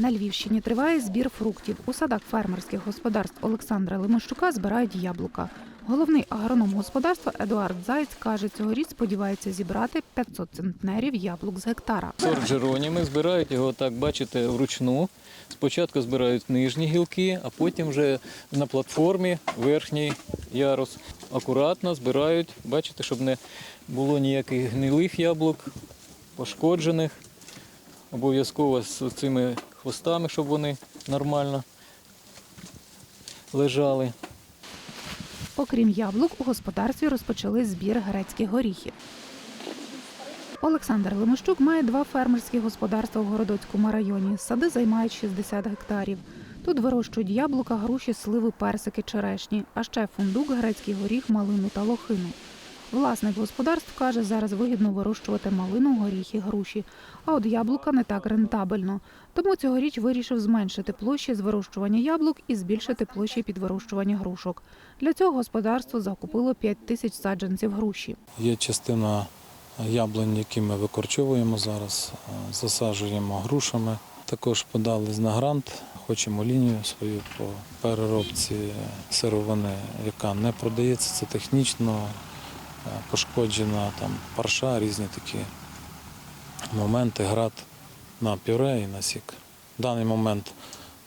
На Львівщині триває збір фруктів. У садах фермерських господарств Олександра Лимощука збирають яблука. Головний агроном господарства Едуард Зайць каже, цьогоріч сподівається зібрати 500 центнерів яблук з гектара. Сорт Джероніми збирають його так, бачите, вручну. Спочатку збирають нижні гілки, а потім вже на платформі верхній ярус. Акуратно збирають, бачите, щоб не було ніяких гнилих яблук, пошкоджених. Обов'язково з цими хвостами, щоб вони нормально лежали. Окрім яблук, у господарстві розпочали збір грецьких горіхів. Олександр Лимощук має два фермерські господарства в Городоцькому районі. Сади займають 60 гектарів. Тут вирощують яблука, груші, сливи, персики, черешні, а ще фундук, грецький горіх, малину та лохину. Власник господарств каже, зараз вигідно вирощувати малину, горіхи, груші, а от яблука не так рентабельно. Тому цьогоріч вирішив зменшити площі з вирощування яблук і збільшити площі під вирощування грушок. Для цього господарство закупило 5 тисяч саджанців груші. Є частина яблунь, які ми викорчовуємо зараз, е, засаджуємо грушами. Також подали на грант, хочемо лінію свою по переробці сировини, яка не продається, це технічно пошкоджена там парша, різні такі моменти, град на пюре і на сік. В даний момент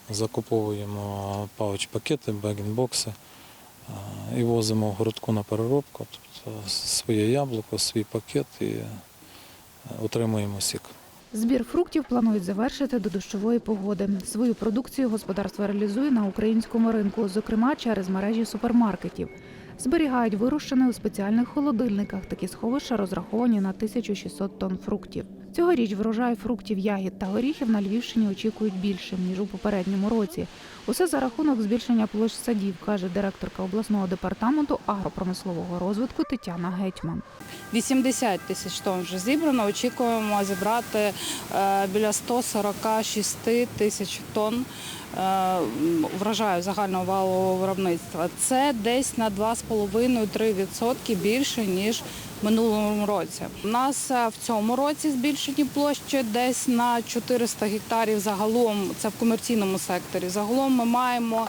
закуповуємо пауч-пакети, бегінбокси е, і возимо в городку на переробку, тобто своє яблуко, свій пакет і е, отримуємо сік. Збір фруктів планують завершити до дощової погоди. Свою продукцію господарство реалізує на українському ринку, зокрема через мережі супермаркетів. Зберігають вирощене у спеціальних холодильниках. Такі сховища розраховані на 1600 тонн фруктів. Цьогоріч врожай фруктів, ягід та горіхів на Львівщині очікують більше ніж у попередньому році. Усе за рахунок збільшення площ садів, каже директорка обласного департаменту агропромислового розвитку Тетяна Гетьман. 80 тисяч тонн вже зібрано. Очікуємо зібрати е, біля 146 тисяч тонн е, врожаю загального валового виробництва. Це десь на 2,5-3% більше ніж минулому році. У нас е, в цьому році збільшені площі десь на 400 гектарів. Загалом це в комерційному секторі. Загалом ми маємо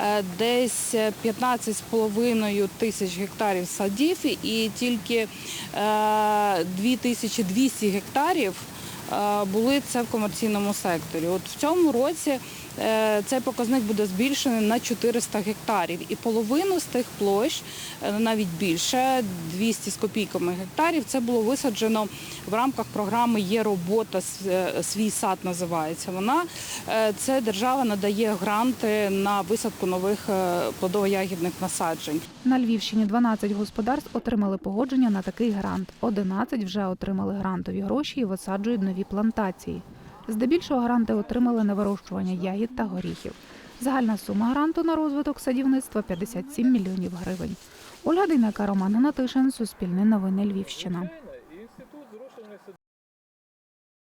е, десь 15,5 тисяч гектарів садів і тільки е, 2200 гектарів е, були це в комерційному секторі. От в цьому році цей показник буде збільшений на 400 гектарів. І половину з тих площ, е, навіть більше, 200 з копійками гектарів, це було висаджено в рамках програми Є робота, е, свій сад називається. Вона е, це держава надає гранти на висадку нових е, плодово-ягідних насаджень. На Львівщині 12 господарств отримали погодження на такий грант. 11 вже отримали грантові гроші і висаджують нові плантації. Здебільшого гранти отримали на вирощування ягід та горіхів. Загальна сума гранту на розвиток садівництва 57 мільйонів гривень. Ольга Дейнека, Роман Гнатишин, Суспільне новини Львівщина.